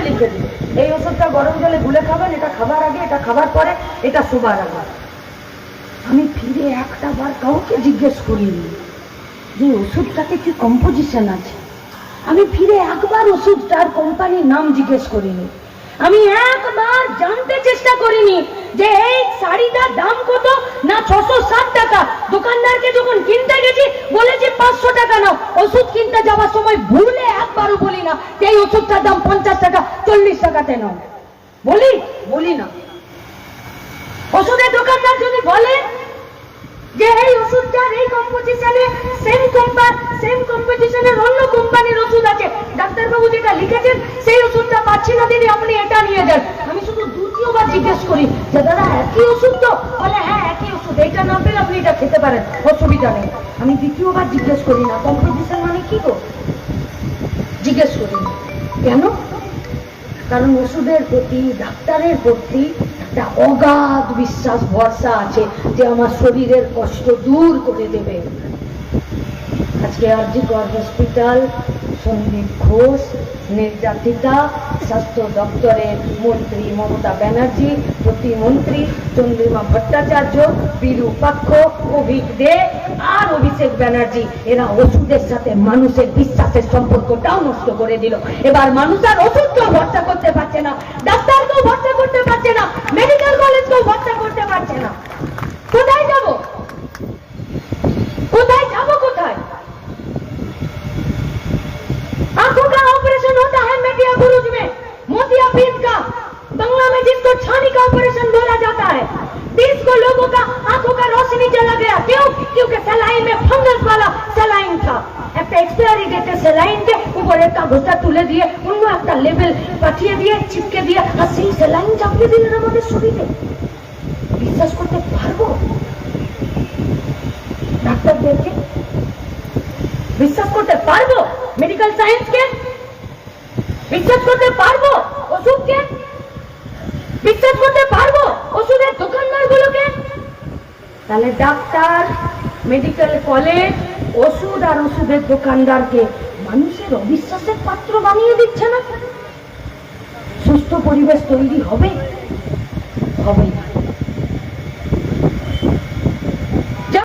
করে লিখে দিল এই ওষুধটা গরম জলে গুলে খাবেন, এটা খাবার আগে, এটা খাবার পরে, এটা শোবার আগে আমি ফিরে একটা বার কাউকে জিজ্ঞেস করিনি যে ওষুধটাতে কি কম্পোজিশন আছে। আমি ফিরে একবার ওষুধটার কোম্পানির নাম জিজ্ঞেস করিনি। আমি একবার জানতে চেষ্টা করিনি যে এই শাড়িটার দাম কত না ছশো ষাট টাকা। দোকানদারকে যখন কিনতে গেছি বলেছি পাঁচশো টাকা নাও। ওষুধ কিনতে যাওয়ার সময় ভুলে একবারও বলি না যে এই ওষুধটার দাম পঞ্চাশ টাকা চল্লিশ টাকাতে নাও বলি? বলি না। ওষুধের দোকানদার যদি বলে যে এই ওষুধটার এই কম্পোজিশনে সেম কোম্পানি সেম কম্পোজিশনের অন্য কোম্পানির ওষুধ আছে ডাক্তারবাবু যেটা লিখেছেন সেই ওষুধটা পাচ্ছি না দিদি আপনি এটা নিয়ে যান। আমি শুধু দ্বিতীয়বার জিজ্ঞেস করি যে দাদা একই ওষুধ তো? বলে হ্যাঁ একই ওষুধ। এইটা না পেলে আপনি এটা খেতে পারেন। অসুবিধা নেই। আমি দ্বিতীয়বার জিজ্ঞেস করি না। কম্পোজিশন মানে কি গো? জিজ্ঞেস করি না। কেন? কারণ ওষুধের প্রতি, ডাক্তারের প্রতি একটা অগাধ বিশ্বাস, ভরসা আছে যে আমার শরীরের কষ্ট দূর করে দেবে। আজকে আরজিকর হসপিটাল, সন্দীপ ঘোষ নির্যাতিতা, স্বাস্থ্য দপ্তরের মন্ত্রী মমতা ব্যানার্জি, প্রতিমন্ত্রী চন্দ্রিমা ভট্টাচার্য বিরূপাক্ষ অভিক দে আর অভিষেক ব্যানার্জি, এরা ওষুধের সাথে মানুষের বিশ্বাসের সম্পর্কটাও নষ্ট করে দিল। এবার মানুষ আর ওষুধকেও ভরসা করতে পারছে না, ডাক্তারকেও ভরসা করতে পারছে না মেডিকেল কাগজটা তুলে দিয়ে অন্য একটা লেভেল পাঠিয়ে দিয়ে চিপকে দিয়ে, আর সেই স্যালাইন চাপিয়ে দিলেন আমাদের শরীরে? বিশ্বাস করতে পারব? ডাক্তারদেরকে? বিশ্বাস করতে পারব? মেডিকেল সায়েন্সকে বিশ্বাস করতে পারব? ওষুধকে? বিশ্বাস করতে পারব? ওষুধের দোকানদারগুলোকে? তাহলে ডাক্তার মেডিকেল কলেজ ওষুধ আর ওষুধের দোকানদারকে মানুষের অবিশ্বাসের পাত্র বানিয়ে দিচ্ছে না। সুস্থ পরিবেশ তৈরি হবে। হবে না।